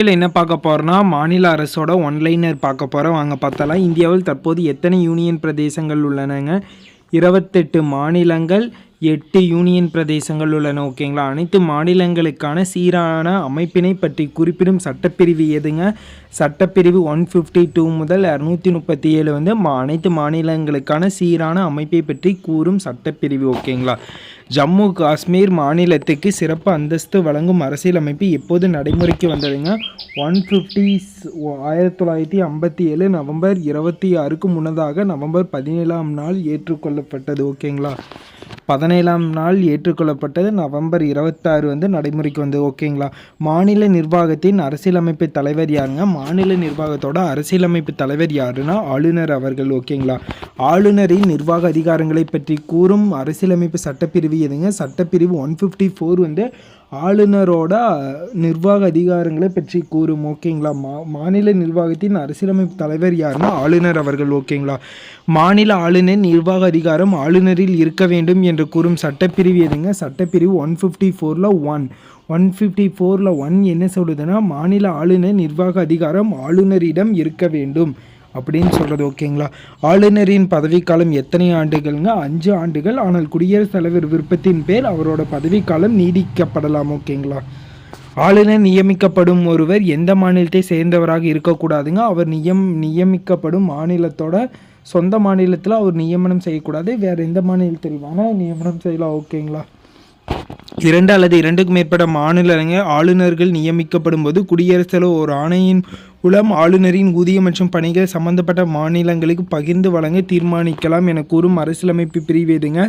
இதில் என்ன பார்க்க போகிறோம்னா மாநில அரசோட ஒன்லைனர் பார்க்க போகிறோம் வாங்க பார்த்தாலாம் இந்தியாவில் தற்போது எத்தனை யூனியன் பிரதேசங்கள் உள்ளனங்க? இருபத்தெட்டு மாநிலங்கள் எட்டு யூனியன் பிரதேசங்கள் உள்ளன ஓகேங்களா? அனைத்து மாநிலங்களுக்கான சீரான அமைப்பினை பற்றி குறிப்பிடும் சட்டப்பிரிவு எதுங்க? சட்டப்பிரிவு ஒன் ஃபிஃப்டி டூ முதல் இரநூத்தி முப்பத்தி ஏழு வந்து மா அனைத்து மாநிலங்களுக்கான சீரான அமைப்பை பற்றி கூறும் சட்டப்பிரிவு ஓகேங்களா? ஜம்மு காஷ்மீர் மாநிலத்துக்கு சிறப்பு அந்தஸ்து வழங்கும் அரசியலமைப்பு எப்போது நடைமுறைக்கு வந்ததுங்க? ஒன் ஃபிஃப்டி ஆயிரத்தி தொள்ளாயிரத்தி ஐம்பத்தி ஏழு நவம்பர் இருபத்தி ஆறுக்கு முன்னதாக நவம்பர் பதினேழாம் நாள் ஏற்றுக்கொள்ளப்பட்டது ஓகேங்களா பதினேழாம் நாள் ஏற்றுக்கொள்ளப்பட்டது. நவம்பர் இருபத்தாறு வந்து நடைமுறைக்கு வந்தது. ஓகேங்களா மாநில நிர்வாகத்தின் அரசியலமைப்பு தலைவர் யாருங்க? மாநில நிர்வாகத்தோட அரசியலமைப்பு தலைவர் யாருன்னா ஆளுநர் அவர்கள். ஓகேங்களா ஆளுநரின் நிர்வாக அதிகாரங்களை பற்றி கூறும் அரசியலமைப்பு சட்டப்பிரிவு எதுங்க? சட்டப்பிரிவு ஒன் ஃபிஃப்டி ஃபோர் வந்து ஆளுநரோட நிர்வாக அதிகாரங்களை பற்றி கூறும் ஓகேங்களா? மா மாநில நிர்வாகத்தின் அரசியலமைப்பு தலைவர் யாருன்னா ஆளுநர் அவர்கள் ஓகேங்களா? மாநில ஆளுநர் நிர்வாக அதிகாரம் ஆளுநரில் இருக்க வேண்டும் என்று கூறும் சட்டப்பிரிவு எதுங்க? சட்டப்பிரிவு ஒன் ஃபிஃப்டி ஃபோரில் ஒன். ஒன் ஃபிஃப்டி ஃபோரில் ஒன் என்ன சொல்லுதுன்னா மாநில ஆளுநர் நிர்வாக அதிகாரம் ஆளுநரிடம் இருக்க வேண்டும். அப்படின்னு சொல்கிறது ஓகேங்களா? ஆளுநரின் பதவிக்காலம் எத்தனை ஆண்டுகள்ங்க? அஞ்சு ஆண்டுகள். ஆனால் குடியரசுத் தலைவர் விருப்பத்தின் பேர் அவரோட பதவிக்காலம் நீடிக்கப்படலாம் ஓகேங்களா? ஆளுநர் நியமிக்கப்படும் ஒருவர் எந்த மாநிலத்தை சேர்ந்தவராக இருக்கக்கூடாதுங்க? அவர் நியம் நியமிக்கப்படும் மாநிலத்தோட சொந்த மாநிலத்தில் அவர் நியமனம் செய்யக்கூடாது. வேறு எந்த மாநிலத்தில் வேணால் நியமனம் செய்யலாம் ஓகேங்களா? இரண்டு அல்லது இரண்டுக்கு மேற்பட்ட மாநிலங்க ஆளுநர்கள் நியமிக்கப்படும் போது குடியரசு ஒரு ஆணையின் உளம் ஆளுநரின் ஊதியம் மற்றும் பணிகள் சம்பந்தப்பட்ட மாநிலங்களுக்கு பகிர்ந்து வழங்க தீர்மானிக்கலாம் என கூறும் அரசியலமைப்பு பிரிவு எதுங்க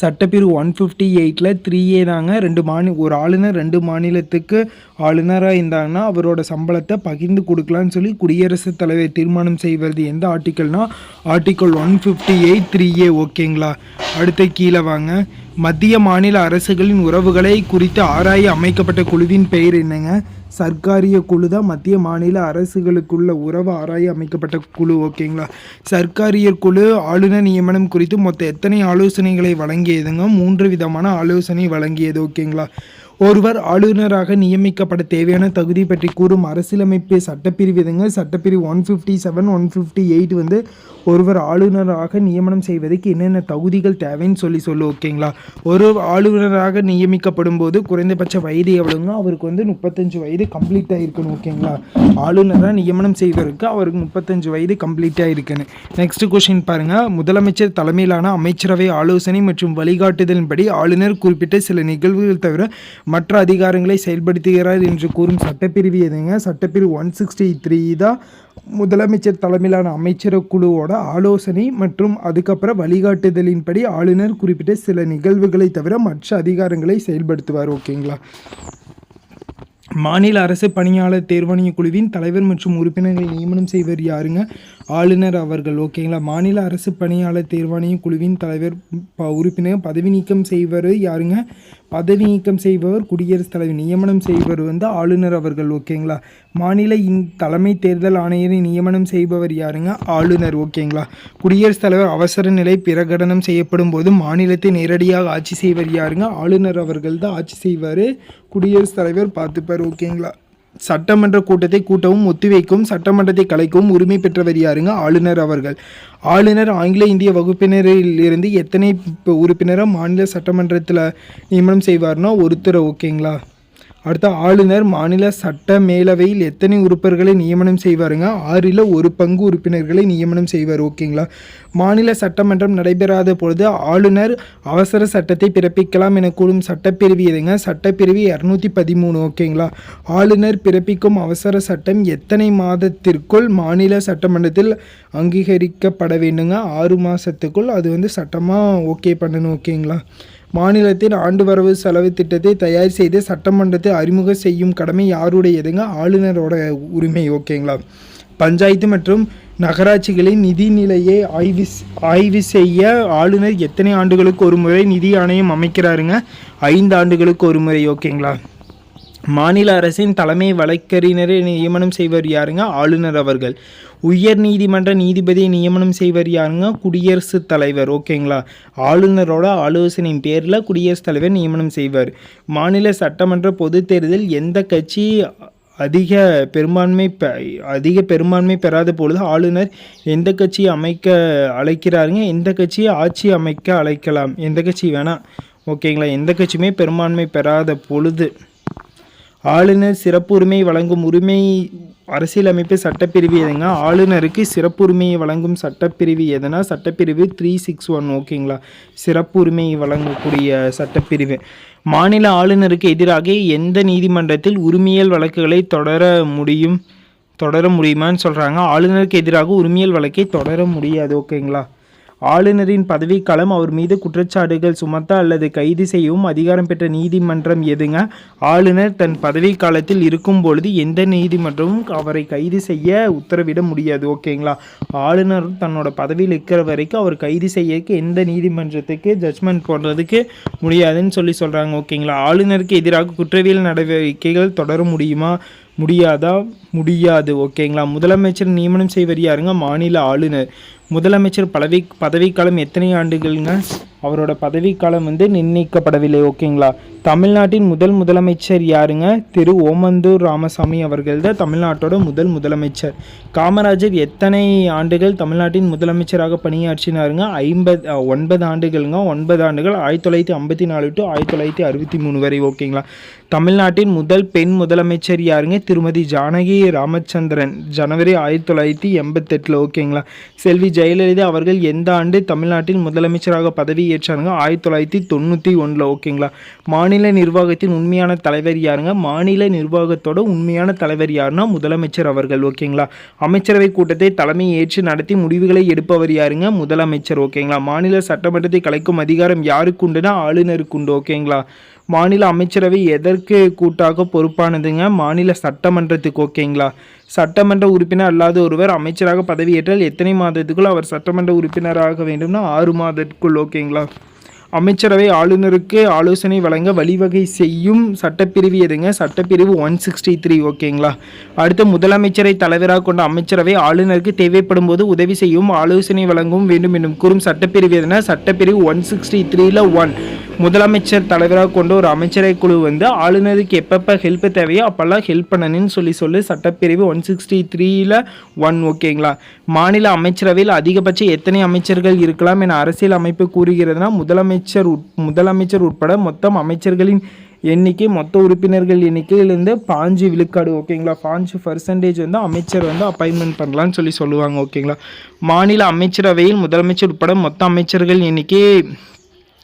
சட்டப்பிரிவு ஒன் ஃபிஃப்டி எயிட்டில் த்ரீ ஏ தாங்க. ரெண்டு மாநி ஒரு ஆளுநர் ரெண்டு மாநிலத்துக்கு ஆளுநராக இருந்தாங்கன்னா அவரோட சம்பளத்தை பகிர்ந்து கொடுக்கலான்னு சொல்லி குடியரசுத் தலைவர் தீர்மானம் செய்வது எந்த ஆர்டிக்கல்னால் article one fifty eight three A ஓகேங்களா? அடுத்து கீழே வாங்க. மத்திய மாநில அரசுகளின் உறவுகளை குறித்து ஆராய அமைக்கப்பட்ட குழுவின் பெயர் என்னங்க? சர்க்காரிய குழு தான் மத்திய மாநில அரசுகளுக்குள்ள உறவு ஆராய அமைக்கப்பட்ட குழு ஓகேங்களா சர்க்காரிய குழு ஆளுநர் நியமனம் குறித்து மொத்த எத்தனை ஆலோசனைகளை வழங்கியதுங்க? மூன்று விதமான ஆலோசனை வழங்கியது ஓகேங்களா ஒருவர் ஆளுநராக நியமிக்கப்பட தேவையான தகுதி பற்றி கூறும் அரசியலமைப்பு சட்டப்பிரிவு எதுங்க சட்டப்பிரிவு one fifty seven one fifty eight வந்து ஒருவர் ஆளுநராக நியமனம் செய்வதற்கு என்னென்ன தகுதிகள் தேவைன்னு சொல்லி சொல்லு ஓகேங்களா? ஒரு ஆளுநராக நியமிக்கப்படும் போது குறைந்தபட்ச வயது எவ்வளோங்க அவருக்கு வந்து முப்பத்தஞ்சு வயது கம்ப்ளீட்டாக இருக்கணும் ஓகேங்களா? ஆளுநராக நியமனம் செய்வதற்கு அவருக்கு முப்பத்தஞ்சு வயது கம்ப்ளீட்டாக இருக்கணும். நெக்ஸ்ட் கொஷின் பாருங்கள் முதலமைச்சர் தலைமையிலான அமைச்சரவை ஆலோசனை மற்றும் வழிகாட்டுதலின்படி ஆளுநர் குறிப்பிட்ட சில நிகழ்வுகள் தவிர மற்ற அதிகாரங்களை செயல்படுத்துகிறார் என்று கூறும் சட்டப்பிரிவு எதுங்க? சட்டப்பிரிவு ஒன் சிக்ஸ்டி த்ரீ தான் முதலமைச்சர் தலைமையிலான அமைச்சர குழுவோட ஆலோசனை மற்றும் அதுக்கப்புறம் வழிகாட்டுதலின்படி ஆளுநர் குறிப்பிட்ட சில நிகழ்வுகளை தவிர மற்ற அதிகாரங்களை செயல்படுத்துவார். ஓகேங்களா? மாநில அரசு பணியாளர் தேர்வாணைய குழுவின் தலைவர் மற்றும் உறுப்பினர்களை நியமனம் செய்வர் யாருங்க? ஆளுநர் அவர்கள் ஓகேங்களா? மாநில அரசு பணியாளர் தேர்வாணைய குழுவின் தலைவர் ப- உறுப்பினர் பதவி நீக்கம் செய்வர் யாருங்க? பதவி நீக்கம் செய்பவர் குடியரசுத் தலைவர் நியமனம் செய்பவர் வந்து ஆளுநர் அவர்கள் ஓகேங்களா? மாநில இந் தலைமை தேர்தல் ஆணையரை நியமனம் செய்பவர் யாருங்க? ஆளுநர் ஓகேங்களா? குடியரசுத் தலைவர் அவசர நிலை பிரகடனம் செய்யப்படும் போது மாநிலத்தை நேரடியாக ஆட்சி செய்வர் யாருங்க? ஆளுநர் அவர்கள் தான் ஆட்சி செய்வார். குடியரசுத் தலைவர் பார்த்துப்பார் ஓகேங்களா? சட்டமன்ற கூட்டத்தை கூட்டவும் ஒத்திவைக்கும் சட்டமன்றத்தை கலைக்கவும் உரிமை பெற்றவர் யாருங்க? ஆளுநர் அவர்கள். ஆளுநர் ஆங்கில இந்திய வகுப்பினரில் இருந்து எத்தனை ப- உறுப்பினரை மாநில சட்டமன்றத்தில் நியமனம் செய்வார்னா ஒருத்தர் ஓகேங்களா? அடுத்த ஆளுநர் மாநில சட்ட மேலவையில் எத்தனை உறுப்பினர்களை நியமனம் செய்வாருங்க? ஆறில் ஒரு பங்கு உறுப்பினர்களை நியமனம் செய்வார் ஓகேங்களா? மாநில சட்டமன்றம் நடைபெறாத பொழுது ஆளுநர் அவசர சட்டத்தை பிறப்பிக்கலாம் என கூறும் சட்டப்பிரிவு எதுங்க? சட்டப்பிரிவு இரநூத்தி பதிமூணு ஓகேங்களா? ஆளுநர் பிறப்பிக்கும் அவசர சட்டம் எத்தனை மாதத்திற்குள் மாநில சட்டமன்றத்தில் அங்கீகரிக்கப்பட வேண்டுங்க? ஆறு மாதத்துக்குள் அது வந்து சட்டமாக ஓகே பண்ணணும் ஓகேங்களா? மாநிலத்தின் ஆண்டு வரவு செலவு திட்டத்தை தயார் செய்து சட்டமன்றத்தை அறிமுகம் செய்யும் கடமை யாருடையதுங்க? ஆளுநரோட உரிமை ஓகேங்களா? பஞ்சாயத்து மற்றும் நகராட்சிகளின் நிதி நிலையை ஆய்வு ஆய்வு செய்ய ஆளுநர் எத்தனை ஆண்டுகளுக்கு ஒரு முறை நிதி ஆணையம் அமைக்கிறாருங்க? ஐந்து ஆண்டுகளுக்கு ஒரு முறை ஓகேங்களா? மாநில அரசின் தலைமை வழக்கறிஞரை நியமனம் செய்வர் யாருங்க? ஆளுநர் அவர்கள். உயர் நீதிமன்ற நீதிபதியை நியமனம் செய்வர் யாருங்க? குடியரசுத் தலைவர். ஓகேங்களா? ஆளுநரோட ஆலோசனையின் பேரில் குடியரசுத் தலைவர் நியமனம் செய்வார். மாநில சட்டமன்ற பொது தேர்தல் எந்த கட்சி அதிக பெரும்பான்மை பெ அதிக பெரும்பான்மை பெறாத பொழுது ஆளுநர் எந்த கட்சியை அமைக்க அழைக்கிறாருங்க? எந்த கட்சியை ஆட்சி அமைக்க அழைக்கலாம்? எந்த கட்சி வேணாம். ஓகேங்களா? எந்த கட்சியுமே பெரும்பான்மை பெறாத பொழுது. ஆளுநர் சிறப்புரிமை வழங்கும் உரிமை அரசியலமைப்பு சட்டப்பிரிவு எதுங்க? ஆளுநருக்கு சிறப்புரிமையை வழங்கும் சட்டப்பிரிவு எதுனா? சட்டப்பிரிவு த்ரீ சிக்ஸ் ஒன் ஓகேங்களா சிறப்புரிமை வழங்கக்கூடிய சட்டப்பிரிவு. மாநில ஆளுநருக்கு எதிராக எந்த நீதிமன்றத்தில் உரிமையல் வழக்குகளை தொடர முடியும்? தொடர முடியுமான்னு சொல்கிறாங்க ஆளுநருக்கு எதிராக உரிமையல் வழக்கை தொடர முடியாது ஓகேங்களா ஆளுநரின் பதவிக்காலம் அவர் மீது குற்றச்சாட்டுகள் சுமத்த அல்லது கைது செய்யவும் அதிகாரம் பெற்ற நீதிமன்றம் எதுங்க? ஆளுநர் தன் பதவி காலத்தில் இருக்கும் பொழுது எந்த நீதிமன்றமும் அவரை கைது செய்ய உத்தரவிட முடியாது ஓகேங்களா? ஆளுநர் தன்னோட பதவியில் இருக்கிற வரைக்கும் அவர் கைது செய்யக்கு எந்த நீதிமன்றத்துக்கு ஜட்ஜ்மெண்ட் போடுறதுக்கு முடியாதுன்னு சொல்லி சொல்கிறாங்க ஓகேங்களா? ஆளுநருக்கு எதிராக குற்றவியல் நடவடிக்கைகள் தொடர முடியுமா? முடியாதா? முடியாது ஓகேங்களா? முதலமைச்சர் நியமனம் செய்வர் யாருங்க? மாநில ஆளுநர். முதலமைச்சர் பதவி பதவிக்காலம் எத்தனை ஆண்டுகள்ங்க அவரோட பதவிக்காலம் வந்து நிர்ணயிக்கப்படவில்லை ஓகேங்களா தமிழ்நாட்டின் முதல் முதலமைச்சர் யாருங்க? திரு ஓமந்தூர் ராமசாமி அவர்கள் தான் தமிழ்நாட்டோட முதல் முதலமைச்சர். காமராஜர் எத்தனை ஆண்டுகள் தமிழ்நாட்டின் முதலமைச்சராக பணியாற்றினாருங்க? ஐம்பது ஒன்பது ஆண்டுகள்ங்க. ஒன்பது ஆண்டுகள் ஆயிரத்தி தொள்ளாயிரத்தி ஐம்பத்தி நாலு டு ஆயிரத்தி தொள்ளாயிரத்தி அறுபத்தி மூணு வரை ஓகேங்களா தமிழ்நாட்டின் முதல் பெண் முதலமைச்சர் யாருங்க? திருமதி ஜானகி ராமச்சந்திரன். ஜனவரி ஆயிரத்தி தொள்ளாயிரத்தி எண்பத்தெட்டில் ஓகேங்களா செல்வி ஜெயலலிதா அவர்கள் எந்த ஆண்டு தமிழ்நாட்டின் முதலமைச்சராக பதவி பதவியேற்றாருங்க ஆயிரத்தி தொள்ளாயிரத்தி தொண்ணூற்றி ஒன்றில் ஓகேங்களா? மாநில நிர்வாகத்தின் உண்மையான தலைவர் யாருங்க? மாநில நிர்வாகத்தோட உண்மையான தலைவர் யாருன்னா முதலமைச்சர் அவர்கள் ஓகேங்களா? அமைச்சரவை கூட்டத்தை தலைமை ஏற்று நடத்தி முடிவுகளை எடுப்பவர் யாருங்க? முதலமைச்சர் ஓகேங்களா? மாநில சட்டமன்றத்தை கலைக்கும் அதிகாரம் யாருக்கு உண்டுனா ஆளுநருக்கு உண்டு ஓகேங்களா? மாநில அமைச்சரவை எதற்கு கூட்டாக பொறுப்பானதுங்க? மாநில சட்டமன்றத்துக்கு ஓகேங்களா? சட்டமன்ற உறுப்பினர் அல்லாத ஒருவர் அமைச்சராக பதவியேற்றால் எத்தனை மாதத்துக்குள் அவர் சட்டமன்ற உறுப்பினராக வேண்டும்னா ஆறு மாதத்துக்குள் ஓகேங்களா? அமைச்சரவை ஆளுநருக்கு ஆலோசனை வழங்க வழிவகை செய்யும் சட்டப்பிரிவு எதுங்க? சட்டப்பிரிவு ஒன் சிக்ஸ்டி த்ரீ ஓகேங்களா? அடுத்து முதலமைச்சரை தலைவராக கொண்ட அமைச்சரவை ஆளுநருக்கு தேவைப்படும் போது உதவி செய்யும் ஆலோசனை வழங்கவும் வேண்டும் என்னும் கூறும் சட்டப்பிரிவு எதுனா? சட்டப்பிரிவு ஒன் சிக்ஸ்டி த்ரீல ஒன் முதலமைச்சர் தலைவராக கொண்ட ஒரு அமைச்சரை குழு வந்து ஆளுநருக்கு எப்பப்போ ஹெல்ப் தேவையோ அப்போல்லாம் ஹெல்ப் பண்ணணும்னு சொல்லி சொல்லி. சட்டப்பிரிவு ஒன் சிக்ஸ்டி த்ரீல ஒன் ஓகேங்களா? மாநில அமைச்சரவையில் அதிகபட்சம் எத்தனை அமைச்சர்கள் இருக்கலாம் என அரசியல் அமைப்பு கூறுகிறதுனா முதலமைச்சர் உட் முதலமைச்சர் உட்பட மொத்தம் அமைச்சர்களின் எண்ணிக்கை மொத்த உறுப்பினர்கள் எண்ணிக்கையிலேருந்து பாஞ்சு விழுக்காடு ஓகேங்களா? பாஞ்சு பர்சன்டேஜ் வந்து அமைச்சர் வந்து அப்பாயின்மெண்ட் பண்ணலான்னு சொல்லி சொல்லுவாங்க ஓகேங்களா? மாநில அமைச்சரவையில் முதலமைச்சர் உட்பட மொத்த அமைச்சர்கள் எண்ணிக்கை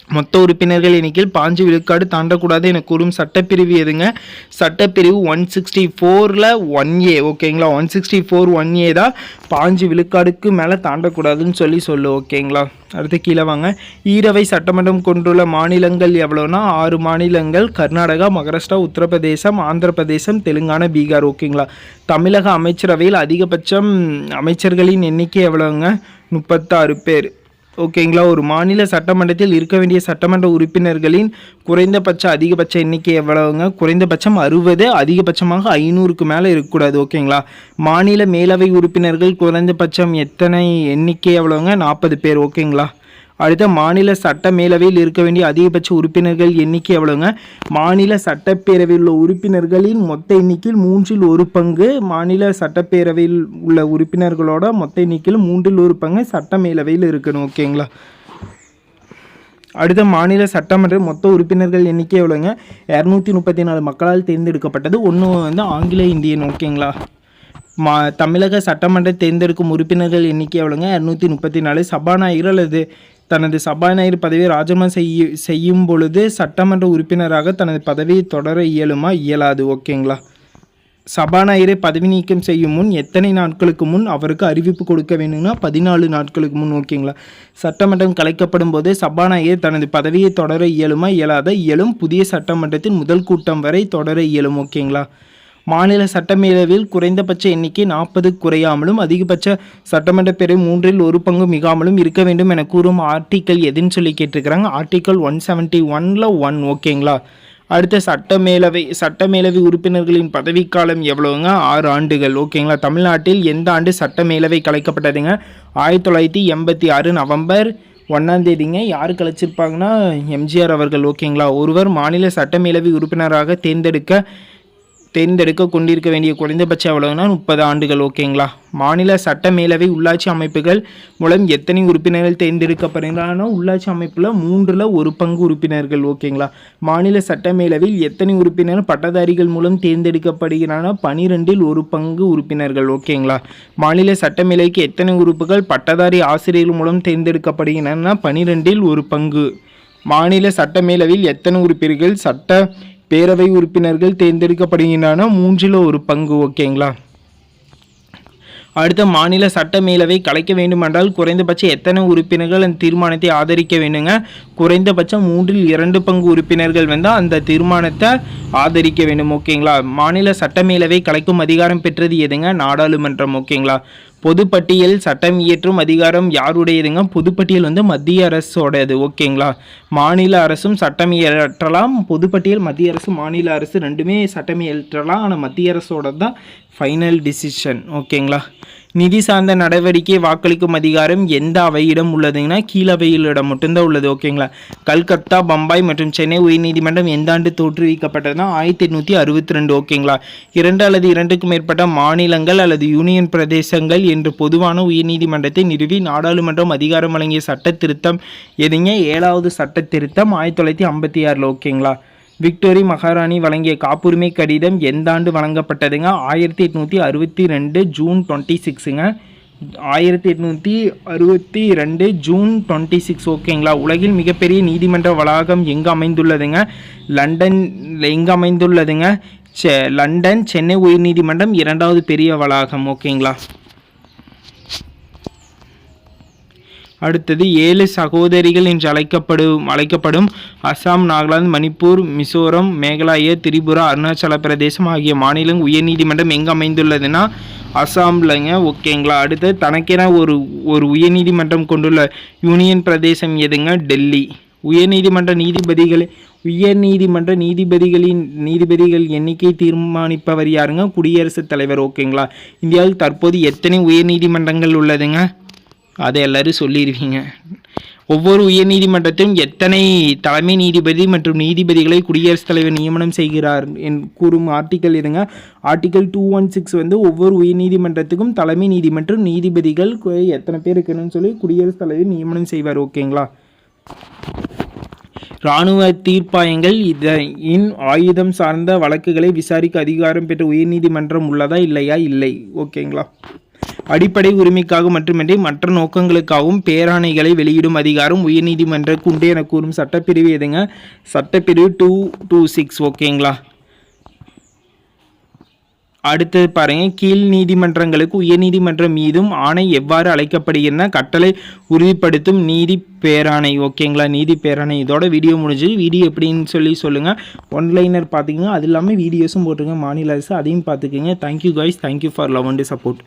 மொத்த உறுப்பினர்கள் எண்ணிக்கையில் பாஞ்சு விழுக்காடு தாண்டக்கூடாது என கூறும் சட்டப்பிரிவு எதுங்க? சட்டப்பிரிவு ஒன் சிக்ஸ்டி ஃபோரில் ஒன் ஏ ஓகேங்களா? One sixty four one A தான் பாஞ்சு விழுக்காடுக்கு மேலே தாண்டக்கூடாதுன்னு சொல்லி சொல்லு ஓகேங்களா? அடுத்து கீழே வாங்க. ஈரவை சட்டமன்றம் கொண்டுள்ள மாநிலங்கள் எவ்வளோனா ஆறு மாநிலங்கள். கர்நாடகா மகாராஷ்டிரா உத்தரப்பிரதேசம் ஆந்திர பிரதேசம் தெலுங்கானா பீகார் ஓகேங்களா? தமிழக அமைச்சரவையில் அதிகபட்சம் அமைச்சர்களின் எண்ணிக்கை எவ்வளோங்க? முப்பத்தாறு பேர். ஓகேங்களா? ஒரு மாநில சட்டமன்றத்தில் இருக்க வேண்டிய சட்டமன்ற உறுப்பினர்களின் குறைந்தபட்ச அதிகபட்ச எண்ணிக்கை எவ்வளவுங்க? குறைந்தபட்சம் அறுபது அதிகபட்சமாக ஐநூறுக்கு மேலே இருக்கக்கூடாது ஓகேங்களா? மாநில மேலவை உறுப்பினர்கள் குறைந்தபட்சம் எத்தனை எண்ணிக்கை எவ்வளவுங்க? நாற்பது பேர் ஓகேங்களா? அடுத்த மாநில சட்ட மேலவையில் இருக்க வேண்டிய அதிகபட்ச உறுப்பினர்கள் எண்ணிக்கை எவ்வளோங்க மாநில சட்டப்பேரவையில் உள்ள உறுப்பினர்களின் மொத்த எண்ணிக்கையில் மூன்றில் ஒரு பங்கு மாநில சட்டப்பேரவையில் உள்ள உறுப்பினர்களோட மொத்த எண்ணிக்கையில் மூன்றில் ஒரு பங்கு சட்ட மேலவையில் இருக்கணும் ஓகேங்களா? அடுத்த மாநில சட்டமன்ற மொத்த உறுப்பினர்கள் எண்ணிக்கை எவ்வளோங்க இரநூத்தி முப்பத்தி நாலு மக்களால் தேர்ந்தெடுக்கப்பட்டது ஒன்று வந்து ஆங்கில இந்தியன் ஓகேங்களா? மா தமிழக சட்டமன்ற தேர்ந்தெடுக்கும் உறுப்பினர்கள் எண்ணிக்கை எவ்வளோங்க இரநூத்தி முப்பத்தி நாலு சபாநாயகர் அல்லது தனது சபாநாயகர் பதவியை ராஜினாமா செய்ய செய்யும் பொழுது சட்டமன்ற உறுப்பினராக தனது பதவியை தொடர இயலுமா? இயலாது ஓகேங்களா? சபாநாயகரை பதவி நீக்கம் செய்யும் முன் எத்தனை நாட்களுக்கு முன் அவருக்கு அறிவிப்பு கொடுக்க வேணும்னா பதினாலு நாட்களுக்கு முன் ஓகேங்களா? சட்டமன்றம் கலைக்கப்படும் போது சபாநாயகர் தனது பதவியை தொடர இயலுமா? இயலாத இயலும். புதிய சட்டமன்றத்தின் முதல் கூட்டம் வரை தொடர இயலும் ஓகேங்களா? மாநில சட்டமேலவையில் குறைந்தபட்ச எண்ணிக்கை நாற்பது குறையாமலும் அதிகபட்ச சட்டமன்ற பேரவை மூன்றில் ஒரு பங்கு மிகாமலும் இருக்க வேண்டும் என கூறும் ஆர்டிக்கல் எதுன்னு சொல்லி கேட்டிருக்கிறாங்க. ஆர்டிக்கல் ஒன் செவன்ட்டி ஒன்ல ஒன் ஓகேங்களா? அடுத்த சட்டமேலவை சட்டமேலவை உறுப்பினர்களின் பதவிக்காலம் எவ்வளவுங்க? ஆறு ஆண்டுகள் ஓகேங்களா? தமிழ்நாட்டில் எந்த ஆண்டு சட்டமேலவை கலைக்கப்பட்டதுங்க? ஆயிரத்தி தொள்ளாயிரத்தி எண்பத்தி ஆறு நவம்பர் ஒன்றாம் தேதிங்க. யார் கழிச்சிருப்பாங்கன்னா எம்ஜிஆர் அவர்கள் ஓகேங்களா? ஒருவர் மாநில சட்டமேலவை உறுப்பினராக தேர்ந்தெடுக்க தேர்ந்தெடுக்க கொண்டிருக்க வேண்டிய குறைந்தபட்ச அவ்வளவுனா முப்பது ஆண்டுகள் ஓகேங்களா? மாநில சட்ட மேலவை உள்ளாட்சி அமைப்புகள் மூலம் எத்தனை உறுப்பினர்கள் தேர்ந்தெடுக்கப்படுகிறானோ உள்ளாட்சி அமைப்பில் மூன்றில் ஒரு பங்கு உறுப்பினர்கள் ஓகேங்களா? மாநில சட்ட மேலவையில் எத்தனை உறுப்பினர் பட்டதாரிகள் மூலம் தேர்ந்தெடுக்கப்படுகிறானோ பனிரெண்டில் ஒரு பங்கு உறுப்பினர்கள் ஓகேங்களா? மாநில சட்ட மேலவைக்கு எத்தனை உறுப்புகள் பட்டதாரி ஆசிரியர்கள் மூலம் தேர்ந்தெடுக்கப்படுகின்றன பனிரெண்டில் ஒரு பங்கு. மாநில சட்ட மேலவையில் எத்தனை உறுப்பினர்கள் சட்ட பேரவை உறுப்பினர்கள் தேர்ந்தெடுக்கப்படுகின்றன. மூன்றில் ஒரு பங்கு ஓகேங்களா? அடுத்த மாநில சட்ட மேலவை கலைக்க வேண்டுமென்றால் குறைந்தபட்சம் எத்தனை உறுப்பினர்கள் அந்த தீர்மானத்தை ஆதரிக்க வேண்டுங்க? குறைந்தபட்சம் மூன்றில் இரண்டு பங்கு உறுப்பினர்கள் வந்து அந்த தீர்மானத்தை ஆதரிக்க வேண்டும் ஓகேங்களா? மாநில சட்ட மேலவை கலைக்கும் அதிகாரம் பெற்றது எதுங்க? நாடாளுமன்றம் ஓகேங்களா? பொதுப்பட்டியல் சட்டம் இயற்றும் அதிகாரம் யாருடையதுங்க? பொதுப்பட்டியல் வந்து மத்திய அரசோடது ஓகேங்களா? மாநில அரசும் சட்டம் இயற்றலாம் பொதுப்பட்டியல் மத்திய அரசு மாநில அரசு ரெண்டுமே சட்டம் இயற்றலாம். ஆனால் மத்திய அரசோட தான் ஃபைனல் டிசிஷன் ஓகேங்களா? நிதி சார்ந்த நடவடிக்கை வாக்களிக்கும் அதிகாரம் எந்த அவையிடம் உள்ளதுங்கன்னா கீழவையிலிடம் மட்டும்தான் உள்ளது ஓகேங்களா? கல்கத்தா பம்பாய் மற்றும் சென்னை உயர்நீதிமன்றம் எந்த ஆண்டு தோற்றுவிக்கப்பட்டதுனா ஆயிரத்தி எட்நூற்றி அறுபத்தி ரெண்டு ஓகேங்களா? இரண்டு அல்லது இரண்டுக்கும் மேற்பட்ட மாநிலங்கள் அல்லது யூனியன் பிரதேசங்கள் என்று பொதுவான உயர்நீதிமன்றத்தை நிறுவி நாடாளுமன்றம் அதிகாரம் வழங்கிய சட்ட திருத்தம் எதுங்க? ஏழாவது சட்ட திருத்தம் ஆயிரத்தி தொள்ளாயிரத்தி ஐம்பத்தி ஆறில் ஓகேங்களா? விக்டோரி மகாராணி வழங்கிய காப்புரிமை கடிதம் எந்த ஆண்டு வழங்கப்பட்டதுங்க? ஆயிரத்தி எட்நூற்றி அறுபத்தி ரெண்டு ஜூன் டுவெண்ட்டி சிக்ஸுங்க. ஆயிரத்தி எட்நூற்றி அறுபத்தி ரெண்டு ஜூன் டுவெண்ட்டி சிக்ஸ் ஓகேங்களா? உலகில் மிகப்பெரிய நீதிமன்ற வளாகம் எங்கே அமைந்துள்ளதுங்க? லண்டன் எங்கே அமைந்துள்ளதுங்க? செ லண்டன் சென்னை உயர்நீதிமன்றம் இரண்டாவது பெரிய வளாகம் ஓகேங்களா? அடுத்தது ஏழு சகோதரிகள் என்று அழைக்கப்படும் அழைக்கப்படும் அசாம் நாகாலாந்து மணிப்பூர் மிசோரம் மேகாலயா திரிபுரா அருணாச்சல பிரதேசம் ஆகிய மாநிலம் உயர்நீதிமன்றம் எங்கே அமைந்துள்ளதுன்னா அசாம்லங்க. ஓகேங்களா அடுத்து தனக்கென ஒரு ஒரு உயர்நீதிமன்றம் கொண்டுள்ள யூனியன் பிரதேசம் எதுங்க? டெல்லி. உயர்நீதிமன்ற நீதிபதிகளை உயர்நீதிமன்ற நீதிபதிகளின் நீதிபதிகள் எண்ணிக்கை தீர்மானிப்பவர் யாருங்க? குடியரசுத் தலைவர். ஓகேங்களா இந்தியாவில் தற்போது எத்தனை உயர்நீதிமன்றங்கள் உள்ளதுங்க? அதை எல்லாரும் சொல்லிடுவீங்க ஒவ்வொரு உயர்நீதிமன்றத்திலும் எத்தனை தலைமை நீதிபதி மற்றும் நீதிபதிகளை குடியரசுத் தலைவர் நியமனம் செய்கிறார் என் கூறும் ஆர்டிக்கல் இதுங்க ஆர்டிக்கல் டூ ஒன் சிக்ஸ் வந்து ஒவ்வொரு உயர்நீதிமன்றத்துக்கும் தலைமை நீதிமன்றம் நீதிபதிகள் எத்தனை பேர் இருக்கணும்னு சொல்லி குடியரசுத் தலைவர் நியமனம் செய்வார் ஓகேங்களா இராணுவ தீர்ப்பாயங்கள் இதன் ஆயுதம் சார்ந்த வழக்குகளை விசாரிக்க அதிகாரம் பெற்ற உயர்நீதிமன்றம் உள்ளதா இல்லையா? இல்லை ஓகேங்களா அடிப்படை உரிமைக்காக மட்டுமின்றி மற்ற நோக்கங்களுக்காகவும் பேராணைகளை வெளியிடும் அதிகாரம் உயர்நீதிமன்றக்கு உண்டு என கூறும் சட்டப்பிரிவு எதுங்க? சட்டப்பிரிவு டூ டூ சிக்ஸ் ஓகேங்களா அடுத்தது பாருங்க கீழ் நீதிமன்றங்களுக்கு உயர்நீதிமன்றம் மீதும் ஆணை எவ்வாறு அழைக்கப்படுகிறன கட்டளை உறுதிப்படுத்தும் நீதி பேராணை ஓகேங்களா நீதி பேராணை. இதோட வீடியோ முடிஞ்சு வீடியோ எப்படின்னு சொல்லி சொல்லுங்கள் ஒன்லைனர் பார்த்துக்கோங்க. அது இல்லாமல் வீடியோஸும் போட்டுருங்க. மாநில அரசு அதையும் பார்த்துக்கோங்க. Thank you guys thank you for love and support